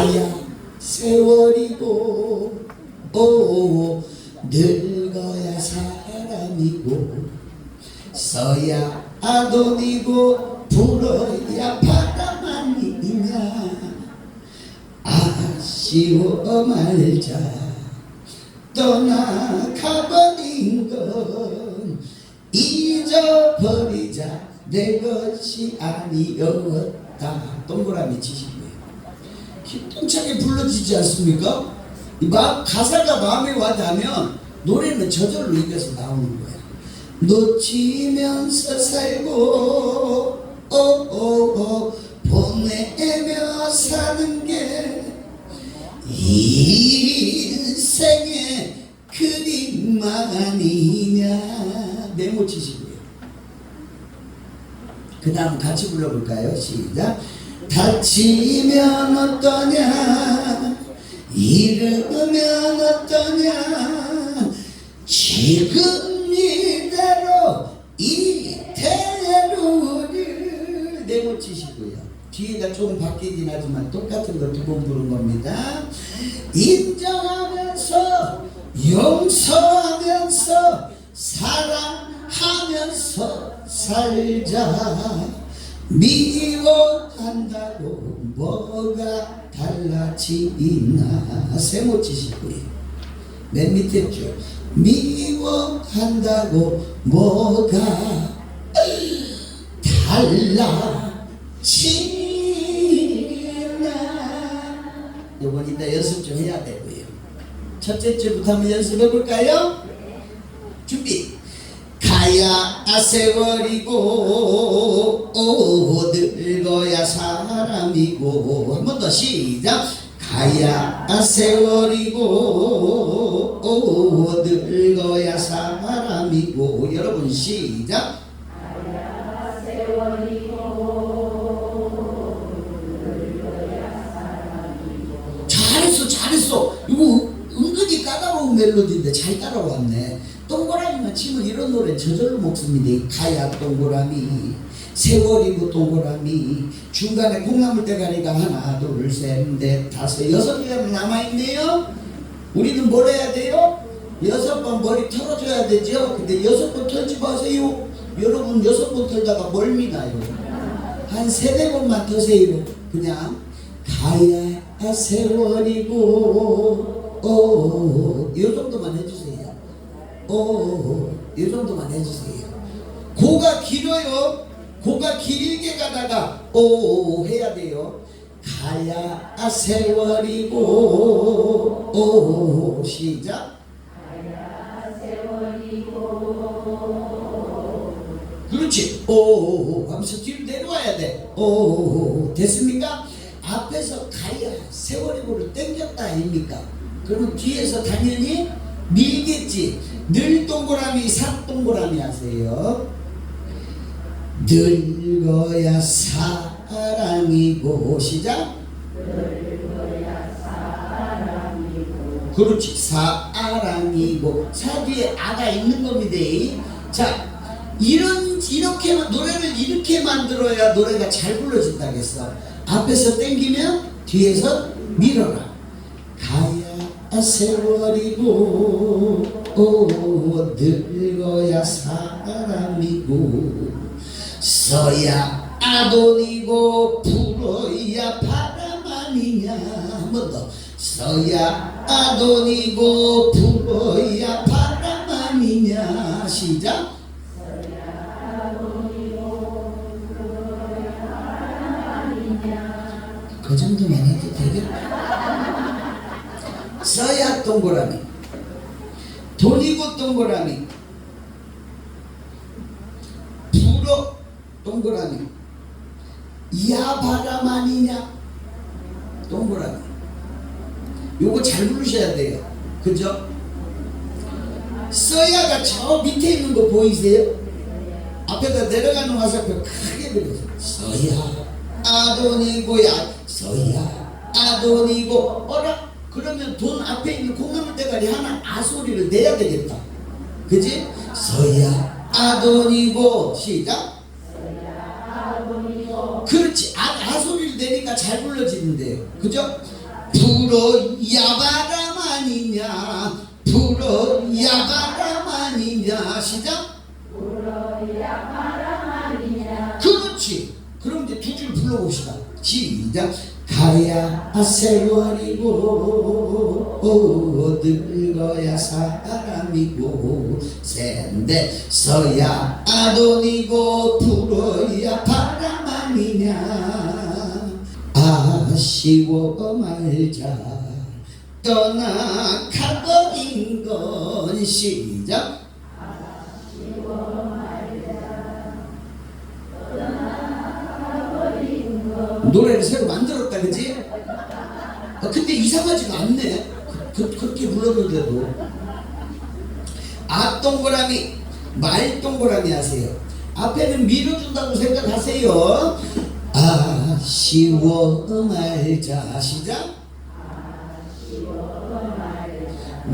가야 세월이고 오 늙어야 사람이고 서야 아돈이고 불어야 바람아니냐? 아쉬워 말자. 떠나가버린 건 잊어버리자. 내 것이 아니었다. 동그라미 치시고요 힘동차게 불러지지 않습니까? 이 마, 가사가 마음에 와닿으면 노래는 저절로 입에서 나오는 거야 놓치면서 살고 오, 오, 오, 보내며 사는 게 인생의 그림 아니냐 메모 치시고요 그 다음 같이 불러볼까요? 시작 다치면 어떠냐? 잃으면 어떠냐? 지금 이대로 이대로를 메모 치시고요. 뒤에가 조금 바뀌긴 하지만 똑같은 거 두 번 부른 겁니다. 인정하면서 용서하면서 사랑하면서 살자 미워한다고 뭐가 달라지나. 세모 치시고요 맨 밑에 줄 미워한다고 뭐가 달라지나. 요번 이따 연습 좀 해야 되고요. 첫째 줄부터 한번 연습해 볼까요? 준비 가야 세월이고 오, 늙어야 사람이고. 한 번 더 시작. 가야 세월이고 오, 늙어야 사람이고. 여러분 시작. 잘했어 잘했어. 이거 은근히 까다로운 멜로디인데 잘 따라왔네 동그라미만 치면 이런 노래 저절로 먹습니다 가야 동그라미 세월이고 동그라미 중간에 콩나물 대가리가 하나 둘셋넷 다섯 여섯 개가 남아있네요 우리는 뭘 해야 돼요? 여섯 번 머리 털어줘야 되죠 근데 여섯 번 털지 마세요 여러분 여섯 번 털다가 멀미나요 한 세네 번만 터세요 그냥 가야 세월이고 오, 요 정도만 해주세요 오, 요 정도만 해주세요 고가 길어요 고가 길게 가다가 오 해야 돼요 가야 세월이고 오 시작 그렇지. 오, 하면서 뒤로 내려와야 돼. 오, 됐습니까? 앞에서 가야 세월이고를 땡겼다 아닙니까? 그러면 뒤에서 당연히 밀겠지. 늘 동그라미, 산 동그라미 하세요. 늙어야 사랑이고 시작. 그렇지 사랑이고 사 뒤에 아가 있는 겁니다. 자 이런 이렇게 노래를 이렇게 만들어야 노래가 잘 불러진다겠어. 앞에서 땡기면 뒤에서 밀어라. 가야 세월이고 오, 늙어야 사람이고 서야 아돈이고 불어야 바람 아니냐? 한번 더. 서야 아돈이고 불어야 바람 아니냐? 시작 서야 동그라미 돈이고 동그라미 불어 동그라미 야 바람 아니냐? 동그라미 요거 잘 부르셔야 돼요. 그죠? 써야가 저 밑에 있는 거 보이세요? 앞에다 내려가는 화살표 크게 그려서 써야. 아돈이고야 써야. 아돈이고 어라? 그러면 돈 앞에 있는 콩나물 대가리 하나 아 소리를 내야 되겠다. 그지? 써야 아돈이고. 시작. 그렇지. 아, 아 소리를 내니까 잘 불러지는데요. 그죠? 불어 야바람 아니냐? 불어 야바람 아니냐? 시작. 그렇지. 그럼 이제 두 줄 불러봅시다. 시작 가야 세월이고 늙어야 사람이고 센데 서야. 아돈이고 불어야 바람 아니냐. 아쉬워 말자. 떠나가버린 건 시작. 노래를 새로 만들었 다 그지? 아, 근데 이상하지가 않네. 그, 그렇게 불렀는데도. 앞동그라미 말동그라미 하세요. 앞에는 밀어준다고 생각하세요. 아쉬워 말자. 시작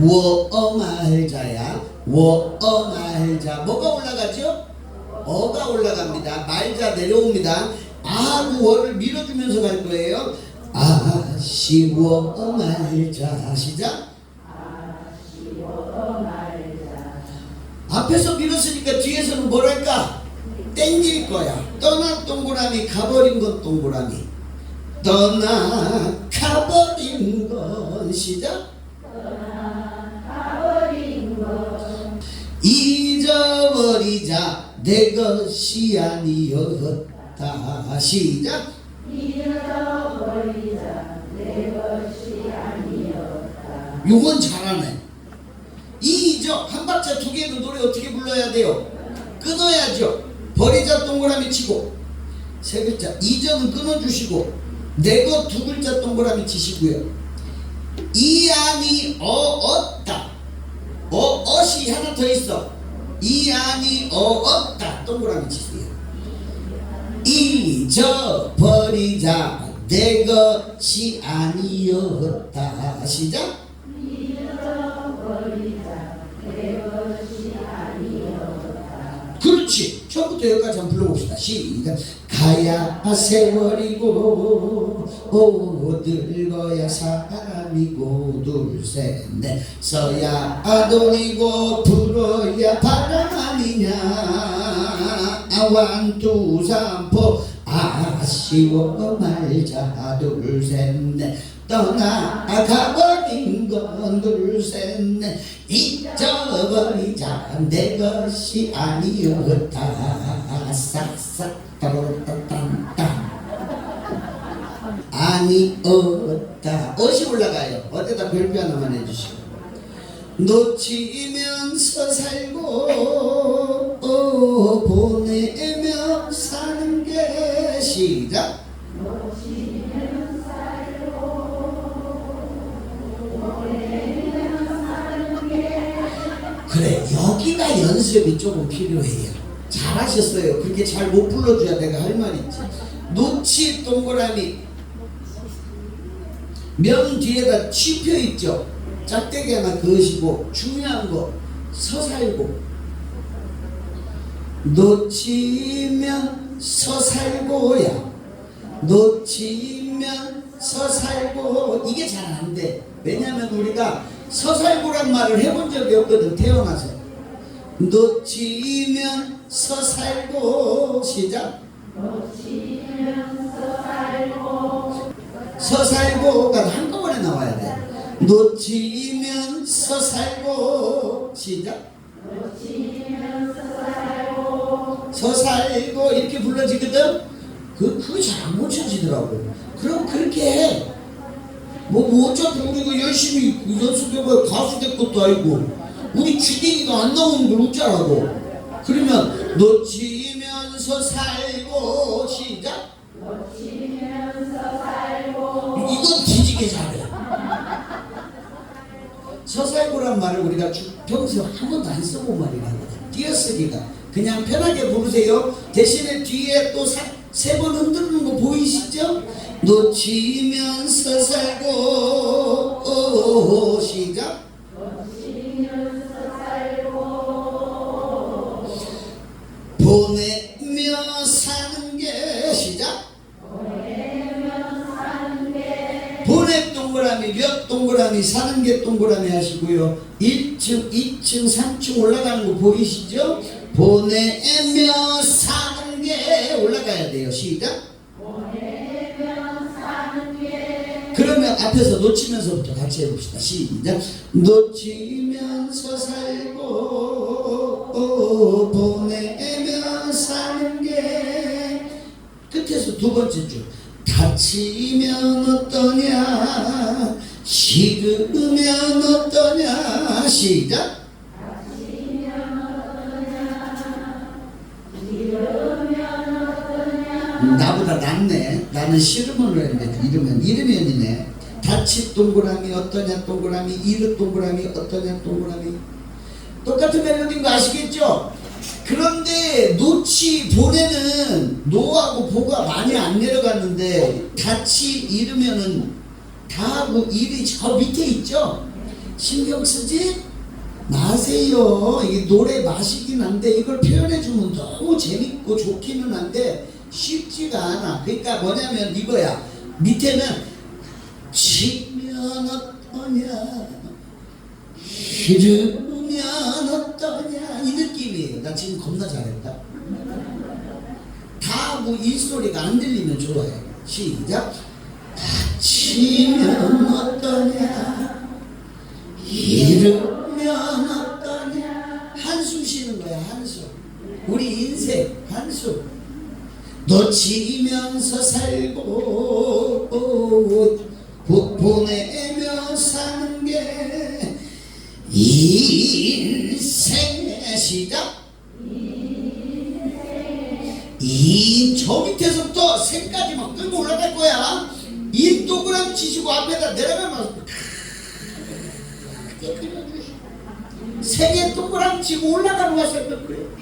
워 말자야. 워 말자. 뭐가 올라가죠? 어가 올라갑니다. 말자 내려옵니다 워를 밀어주면서 갈 거예요. 아쉬워 말자. 시작. 앞에서 밀었으니까 뒤에서는 뭐랄까? 땡길 거야. 떠난 동그라미 가버린 건 동그라미 떠나 가버린 건 시작. 잊어버리자. 내 것이 아니었 다 시작. 요건 잘하네. 잊어 한 박자 두 개는 노래 어떻게 불러야 돼요? 끊어야죠. 버리자 동그라미 치고. 세 글자. 이전은 끊어주시고 내 것 두 글자 동그라미 치시고요. 이 안이 어 얻다. 어 얻이 하나 더 있어. 이 안이 어 얻다. 동그라미 치세요 잊어버리자. 내 것이 아니었다. 시작. 그렇지. 처음부터 여기까지 한번 불러봅시다. 시작. 가야 세월이고 오 늙어야 사람이고 둘셋넷. 서야 아돈이고 불어야 바람 아니냐 완투삼포 아쉬워 말자. 둘셋넷. 떠나가버린 건 둘셋넷. 잊어버리자. 내 것이 아니었다. 싹싹 따로따땅땅 아니었다. 어시 올라가요. 어디다? 별표 하나만 해주시고 놓치면서 살고 어, 보내며 사는 게 시작. 그래 여기가 연습이 조금 필요해요. 잘하셨어요. 그렇게 잘 못 불러줘야 내가 할 말 있지. 놓치 동그라미. 명 뒤에다 취표 있죠 짝대기 하나 그으시고 중요한 거 서살고. 놓치면 서살고야. 놓치면 서살고. 이게 잘 안 돼. 왜냐면 우리가 서살고란 말을 해본 적이 없거든. 태어나서. 놓치면 서살고. 시작. 서살고가 한꺼번에 나와야 돼 놓치면 서 살고. 시작. 서살고. 이렇게 불러지거든. 그, 그거 잘 안 고쳐지더라고. 그럼 그렇게 해. 뭐, 뭐 어차피 우리가 열심히 연습해봐야 가수 될 것도 아니고. 우리 주댕이가 안 나오는 걸 어쩌라고. 그러면 놓치면서 살고. 시작. 이건 뒤지게 잘해 서살고란 말을 우리가 주- 평소에 한 번도 안 써본 말이라거든 띄어쓰기가. 그냥 편하게 부르세요. 대신에 뒤에 또 세 번 흔드는 거 보이시죠? 놓치면서 살고 오, 시작. 보내 몇 동그라미 사는 게 동그라미 하시고요. 1층 2층 3층 올라가는 거 보이시죠? 보내며 사는 게 올라가야 돼요. 시작. 앞에서 놓치면서부터 같이 해봅시다. 시작. 놓치면서 살고 보내며 사는 게. 끝에서 두 번째 줄. 다치면 어떠냐 식으면 어떠냐? 시작. 나보다 낫네. 나는 싫으면 했는데 이러면 이러면이네. 다치 동그라미 어떠냐 동그라미? 이르 동그라미 어떠냐 동그라미? 똑같은 멜로디인 거 아시겠죠? 그런데 노치 보내는 노하고 보가 많이 안 내려갔는데 다치 이르면은 다하고 일이 저 밑에 있죠? 신경 쓰지 마세요. 이게 노래 맛이긴 한데 이걸 표현해주면 너무 재밌고 좋기는 한데 쉽지가 않아. 그러니까 뭐냐면 이거야. 밑에는 치면 어떠냐 싫으면 어떠냐 이 느낌이에요. 나 지금 겁나 잘했다. 다하고 이 소리가 안 들리면 좋아요. 시작. 다치면 어떠냐? 잃으면 어떠냐? 한숨 쉬는 거야 한숨. 우리 인생 한숨. 놓치면서 살고 치시고 앞에다 내려가면 세개 동그라미 치고 올라가는 것을 그래요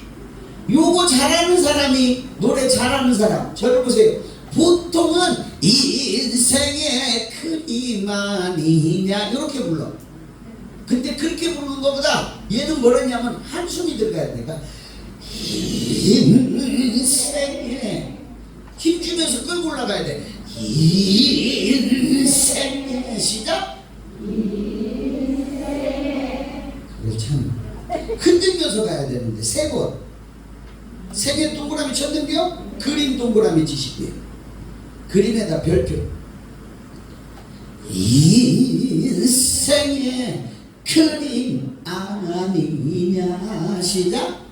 요거 잘하는 사람이 노래 잘하는 사람. 저를 보세요. 보통은 인생의 그리만이냐? 이렇게 불러. 근데 그렇게 부르는 것보다 얘는 뭐랬냐면 한숨이 들어가야 돼. 그러니까 인생에 힘 주면서 끌고 올라가야 돼 인생의 시작 그걸 참 흔들면서 가야 되는데 세 번. 세 개 동그라미 쳤는데요. 그림 동그라미 치시고요 그림에다 별표. 인생의 그림 아니냐? 시작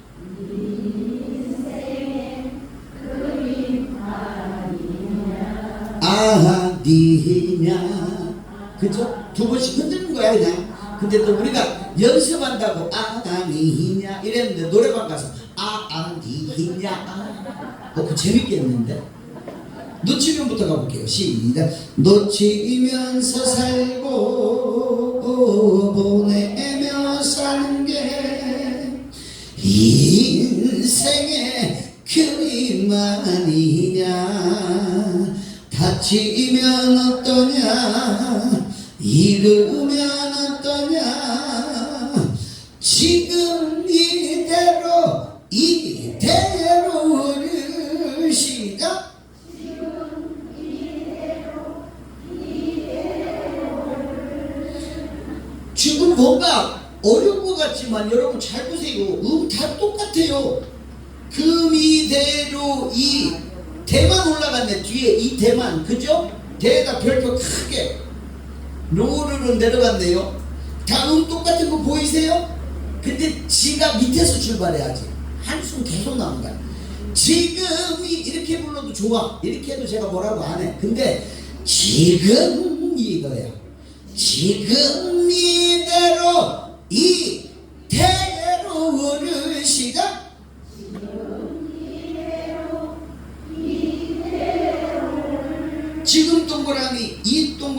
아니냐? 그죠? 두 번씩 흔드는 거야 그냥. 근데 또 우리가 연습한다고 아니냐? 이랬는데 노래방 가서 아니냐? 어, 그 재밌겠는데? 놓치면부터 가볼게요. 시작. 놓치면서 살고 보내며 사는 게 인생의 그림 아니냐 다치면 어떠냐 잃으면 어떠냐 지금 이대로 이대로를 시작 지금 뭔가 어려운 것 같지만 여러분 잘 보세요. 음다 똑같아요. 금이대로 이 대만 올라갔네 뒤에 이 대만 그죠? 대에다 별표 크게 로르르 내려갔네요. 다음 똑같은 거 보이세요? 근데 지가 밑에서 출발해야지. 한숨 계속 나온 거야. 지금이 이렇게 불러도 좋아. 이렇게 해도 제가 뭐라고 안 해. 근데 지금 이거야. 지금 이대로 이대로를 시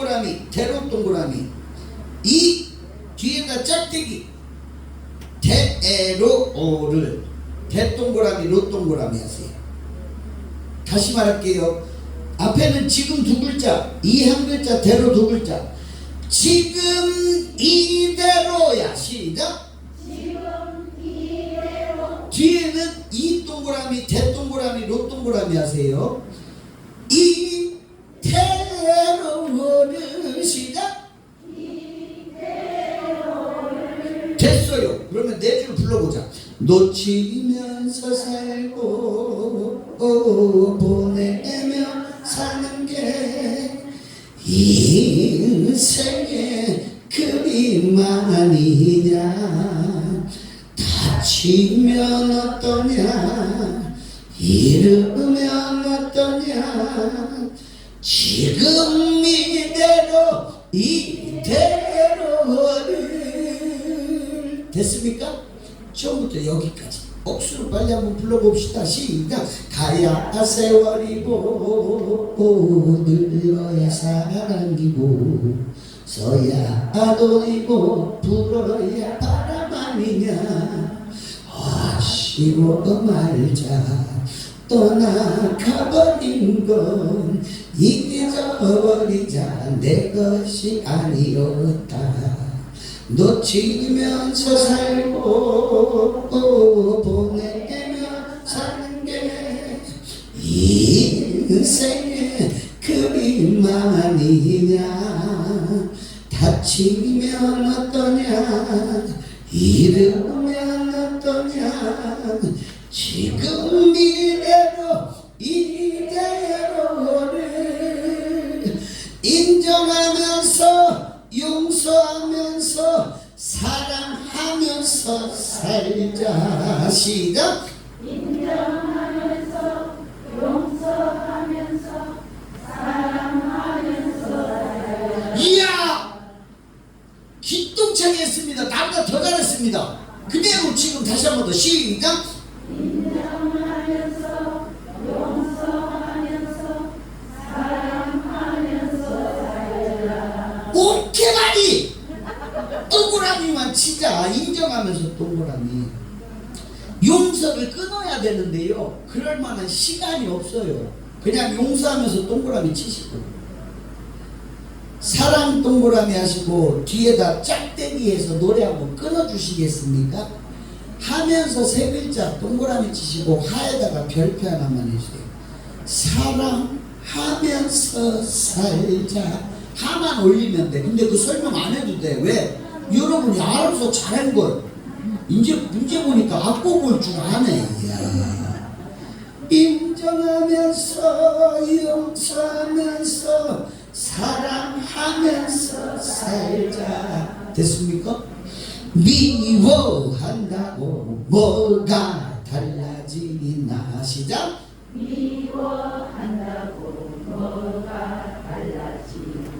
동그라미, 대로 동그라미, 이 뒤에다 짝대기, 대로를 대동그라미, 로 동그라미 하세요. 다시 말할게요. 앞에는 지금 두 글자, 이 한 글자, 대로 두 글자. 지금 이대로야. 시작. 뒤에는 이 동그라미, 대동그라미, 로 동그라미 하세요. 이 이대로 오르시다 됐어요. 네 놓치면서 살고 어, 어, 어, 보내며 사는 게 인생의 그림 아니냐? 다치면 어떠냐? 이르면 어떠냐? 지금 이대로 이대로를 됐습니까? 처음부터 여기까지. 억수로 빨리 한번 불러봅시다. 시작. 가야 세월이고 늙어야 사랑이고 서야 아도이고 불어야 바람 아니냐. 아쉬워 말자. 떠나가버린 건 잊어버리자 내 것이 아니었다. 놓치면서 살고 보내며 사는 게 인생의 그림 아니냐. 다치면 어떠냐. 잃으면 어떠냐. 지금 이대로 이 사랑하면서 살자. 시작. 인정하면서 용서하면서 사랑하면서 이야! 기똥차게 했습니다. 나보다 더 잘했습니다. 그대로 지금 다시 한 번 더 시작. 인정하면서 용서하면서 사랑하면서 오케바리 동그라미만 치자 인정하면서 동그라미 용서를 끊어야 되는데요. 그럴 만한 시간이 없어요. 그냥 용서하면서 동그라미 치시고. 사랑 동그라미 하시고 뒤에다 짝대기 해서 노래 한번 끊어주시겠습니까? 하면서 세 글자 동그라미 치시고 하에다가 별표 하나만 해주세요. 사랑하면서 살자. 하만 올리면 돼. 근데 그 설명 안 해도 돼. 왜? 여러분이 알아서 잘한 걸 이제 문제 보니까 악보 볼줄 아네. 인정하면서 용서하면서 사랑하면서 살자 됐습니까? 미워한다고 뭐가 달라지나 시작 미워한다고 뭐가 달라지나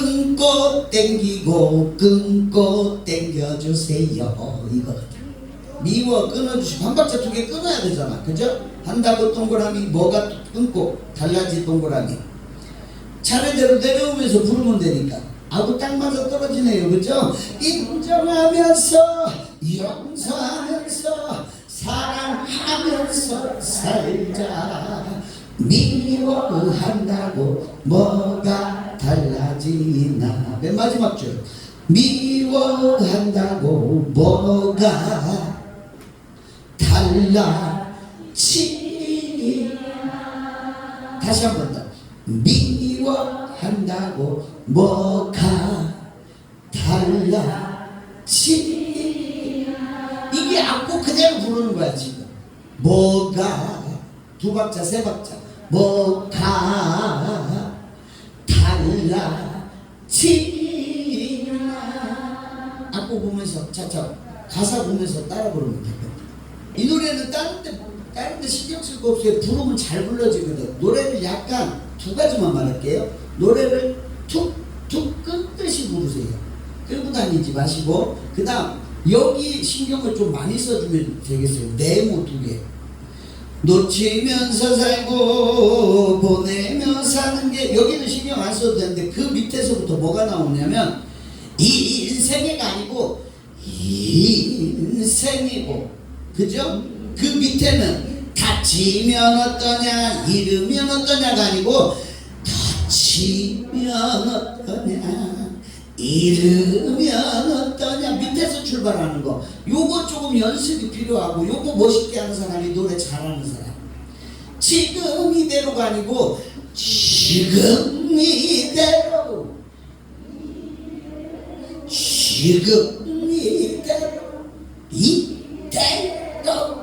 끊고 땡기고 끊고 땡겨주세요. 이거 미워 끊어주시고 한 박자 두 개 끊어야 되잖아. 그죠? 한다고 동그라미 뭐가 끊고 달라지 동그라미. 차례대로 내려오면서 부르면 되니까. 아구 딱 맞아 떨어지네요. 그죠? 인정하면서 용서하면서 사랑하면서 살자. 미워한다고 뭐가 달라지나. 맨 마지막 줄. 미워한다고 뭐가 달라지나 다시 한 번 더. 미워한다고 뭐가 달라지나 이게 악보 그대로 부르는 거야 지금. 뭐가. 두 박자 세 박자. 뭐가 달라지나. 악보 보면서 차차 가사 보면서 따라 부르면 되거든 이 노래는 다른 데 다른 데 신경 쓸 거 없어요. 부르면 잘 불러지거든. 노래를 약간 두 가지만 말할게요. 노래를 툭툭 끊듯이 부르세요. 끌고 다니지 마시고 그 다음 여기 신경을 좀 많이 써주면 되겠어요. 네모 두개 놓치면서 살고 보내며 사는 게 여기는 신경 안 써도 되는데 그 밑에서부터 뭐가 나오냐면 이 인생이가 아니고 인생이고 그죠? 그 밑에는 다치면 어떠냐 잃으면 어떠냐가 아니고 다치면 어떠냐 이르면 어떠냐. 밑에서 출발하는 거. 요거 조금 연습이 필요하고 요거 멋있게 하는 사람이 노래 잘하는 사람. 지금 이대로가 아니고 지금 이대로. 지금 이대로. 이대로.